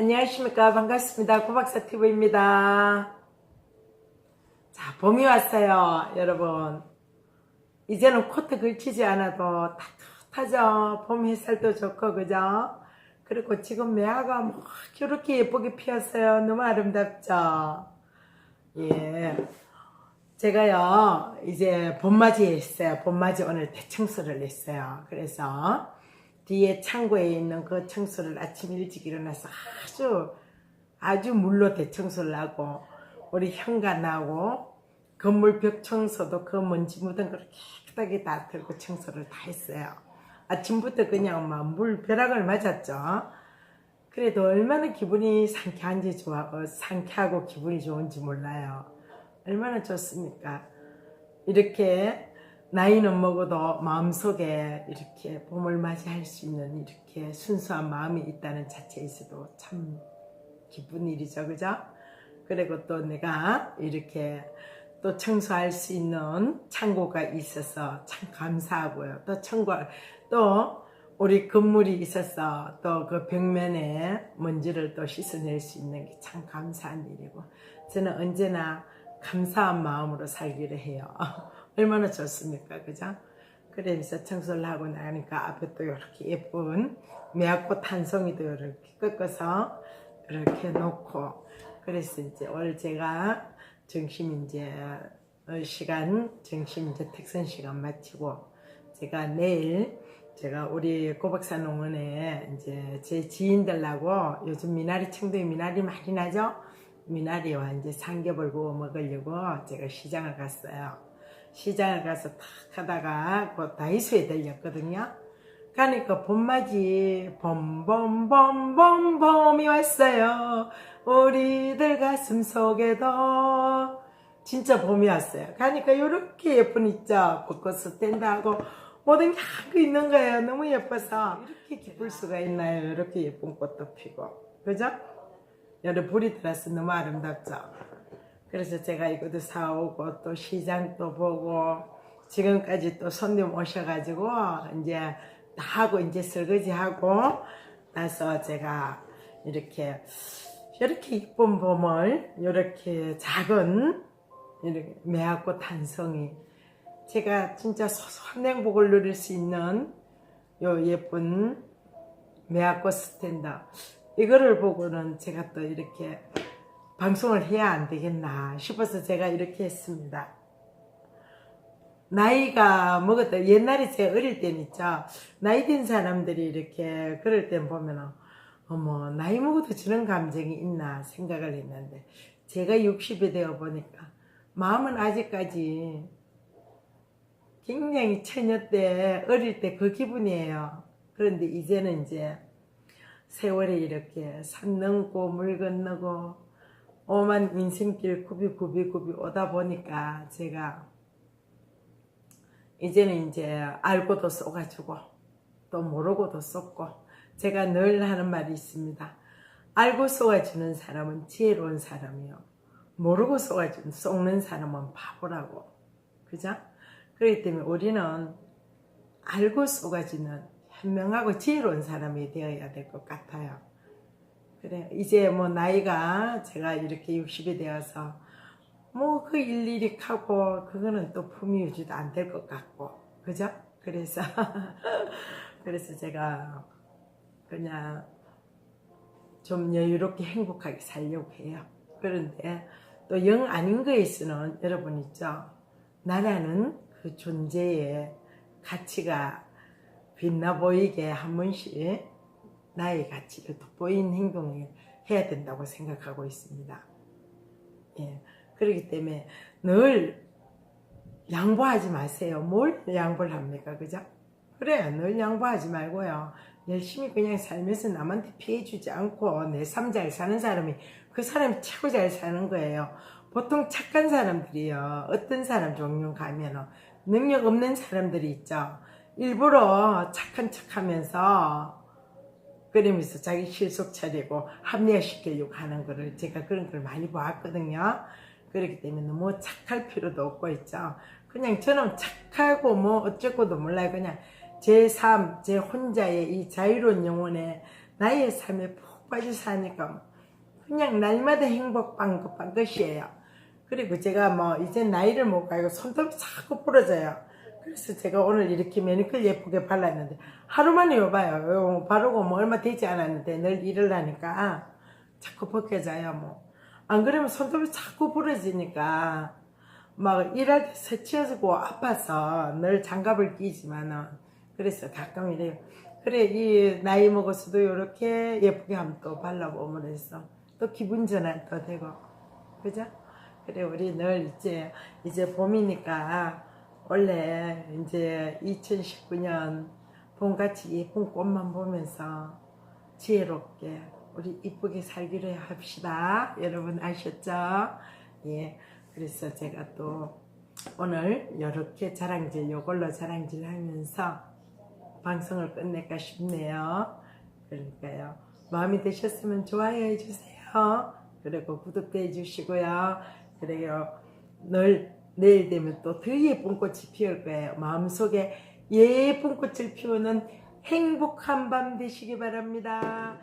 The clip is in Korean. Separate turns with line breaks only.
안녕하십니까. 반갑습니다. 고박사 TV입니다. 자, 봄이 왔어요, 여러분. 이제는 코트 걸치지 않아도 따뜻하죠. 봄 햇살도 좋고, 그죠? 그리고 지금 매화가 막 이렇게 예쁘게 피었어요. 너무 아름답죠? 예. 제가요, 이제 봄맞이 했어요. 봄맞이 오늘 대청소를 했어요. 그래서 뒤에 창고에 있는 그 청소를 아침 일찍 일어나서 아주, 아주 물로 대청소를 하고, 우리 현관하고, 건물 벽 청소도 그 먼지 묻은 걸 깨끗하게 다 털고 청소를 다 했어요. 아침부터 그냥 막 물 벼락을 맞았죠. 그래도 얼마나 기분이 상쾌한지 좋아, 어, 상쾌하고 기분이 좋은지 몰라요. 얼마나 좋습니까? 이렇게 나이는 먹어도 마음속에 이렇게 봄을 맞이할 수 있는 이렇게 순수한 마음이 있다는 자체에서도 참 기쁜 일이죠, 그죠? 그리고 또 내가 이렇게 또 청소할 수 있는 창고가 있어서 참 감사하고요. 또 청고, 또 우리 건물이 있어서 또 그 벽면에 먼지를 또 씻어낼 수 있는 게 참 감사한 일이고 저는 언제나 감사한 마음으로 살기를 해요. 얼마나 좋습니까, 그죠? 그래서 청소를 하고 나니까 앞에 또 이렇게 예쁜 매화꽃 한 송이도 이렇게 꺾어서 이렇게 놓고 그래서 이제 오늘 제가 점심 이제 어, 시간 점심 이제 택선 시간 마치고 제가 내일 제가 우리 고박사 농원에 이제 제 지인들하고 요즘 미나리 청도에 미나리 많이 나죠? 미나리와 이제 삼겹을 구워 먹으려고 제가 시장을 갔어요. 시장을 가서 탁 하다가 그 다이소에 들렸거든요. 가니까 봄맞이 봄봄봄봄 봄이 왔어요. 우리들 가슴 속에도 진짜 봄이 왔어요. 가니까 이렇게 예쁜 있죠. 벚꽃 스탠드하고 모든 게 하고 있는 거예요. 너무 예뻐서 이렇게 기쁠 수가 있나요? 이렇게 예쁜 꽃도 피고 그죠? 여러 불이 들어서 너무 아름답죠. 그래서 제가 이것도 사오고 또 시장도 보고 지금까지 또 손님 오셔가지고 이제 다 하고 이제 설거지 하고 나서 제가 이렇게 이렇게 이쁜 봄을 이렇게 작은 이렇게 매화꽃 한 송이. 제가 진짜 소소한 행복을 누릴 수 있는 요 예쁜 매화꽃 스탠드 이거를 보고는 제가 또 이렇게 방송을 해야 안 되겠나 싶어서 제가 이렇게 했습니다. 나이가 먹었다. 옛날에 제가 어릴 때는 있죠. 나이 든 사람들이 이렇게 그럴 땐 보면은, 어머, 나이 먹어도 저런 감정이 있나 생각을 했는데, 제가 60이 되어 보니까, 마음은 아직까지 굉장히 처녀 때, 어릴 때 그 기분이에요. 그런데 이제는 이제, 세월이 이렇게 산 넘고 물 건너고, 오만 인생길 굽이 굽이 굽이 오다 보니까 제가 이제는 이제 알고도 쏘가지고 또 모르고도 쏘고 제가 늘 하는 말이 있습니다. 알고 쏘아주는 사람은 지혜로운 사람이요. 모르고 쏘아주는 쏘는 사람은 바보라고. 그죠? 그렇기 때문에 우리는 알고 쏘가지는 현명하고 지혜로운 사람이 되어야 될 것 같아요. 그래 이제 뭐 나이가 제가 이렇게 60이 되어서 뭐 그 일일이 하고 그거는 또 품위 유지도 안 될 것 같고 그죠? 그래서 그래서 제가 그냥 좀 여유롭게 행복하게 살려고 해요. 그런데 또 영 아닌 거에서는 여러분 있죠. 나라는 그 존재의 가치가 빛나 보이게 한 번씩 나의 가치를 돋보이는 행동을 해야 된다고 생각하고 있습니다. 예. 그렇기 때문에 늘 양보하지 마세요. 뭘 양보를 합니까? 그죠? 그래, 늘 양보하지 말고요. 열심히 그냥 살면서 남한테 피해 주지 않고 내 삶 잘 사는 사람이 그 사람이 최고 잘 사는 거예요. 보통 착한 사람들이요. 어떤 사람 종류 가면은 능력 없는 사람들이 있죠. 일부러 착한 척 하면서 그러면서 자기 실속 차리고 합리화시키려고 하는 거를 제가 그런 걸 많이 보았거든요. 그렇기 때문에 너무 착할 필요도 없고 있죠. 그냥 저는 착하고 뭐 어쩌고도 몰라요. 그냥 제 삶, 제 혼자의 이 자유로운 영혼에 나의 삶에 푹푹 빠져 사니까 그냥 날마다 행복 빵긋빵 것이에요. 그리고 제가 뭐 이제 나이를 못 가고 손톱이 자꾸 부러져요. 그래서 제가 오늘 이렇게 매니큐어 예쁘게 발랐는데 하루 만에 여봐요. 요 바르고 뭐 얼마 되지 않았는데 늘 일을 하니까 자꾸 벗겨져요. 뭐 안 그러면 손톱이 자꾸 부러지니까 막 일할 때 스치고 아파서 늘 장갑을 끼지만은 그래서 가끔 이래요. 그래 이 나이 먹어서도 이렇게 예쁘게 한번 또 발라보면 해서 또 기분 전환도 되고 그죠? 그래 우리 늘 이제 이제 봄이니까 원래 이제 2019년 봄같이 예쁜 꽃만 보면서 지혜롭게 우리 이쁘게 살기로 합시다. 여러분 아셨죠? 예. 그래서 제가 또 오늘 이렇게 자랑질 요걸로 자랑질 하면서 방송을 끝낼까 싶네요. 그러니까요. 마음이 드셨으면 좋아요 해주세요. 그리고 구독도 해주시고요. 그래요. 늘 내일 되면 또 더 예쁜 꽃이 피울 거예요. 마음속에 예쁜 꽃을 피우는 행복한 밤 되시기 바랍니다.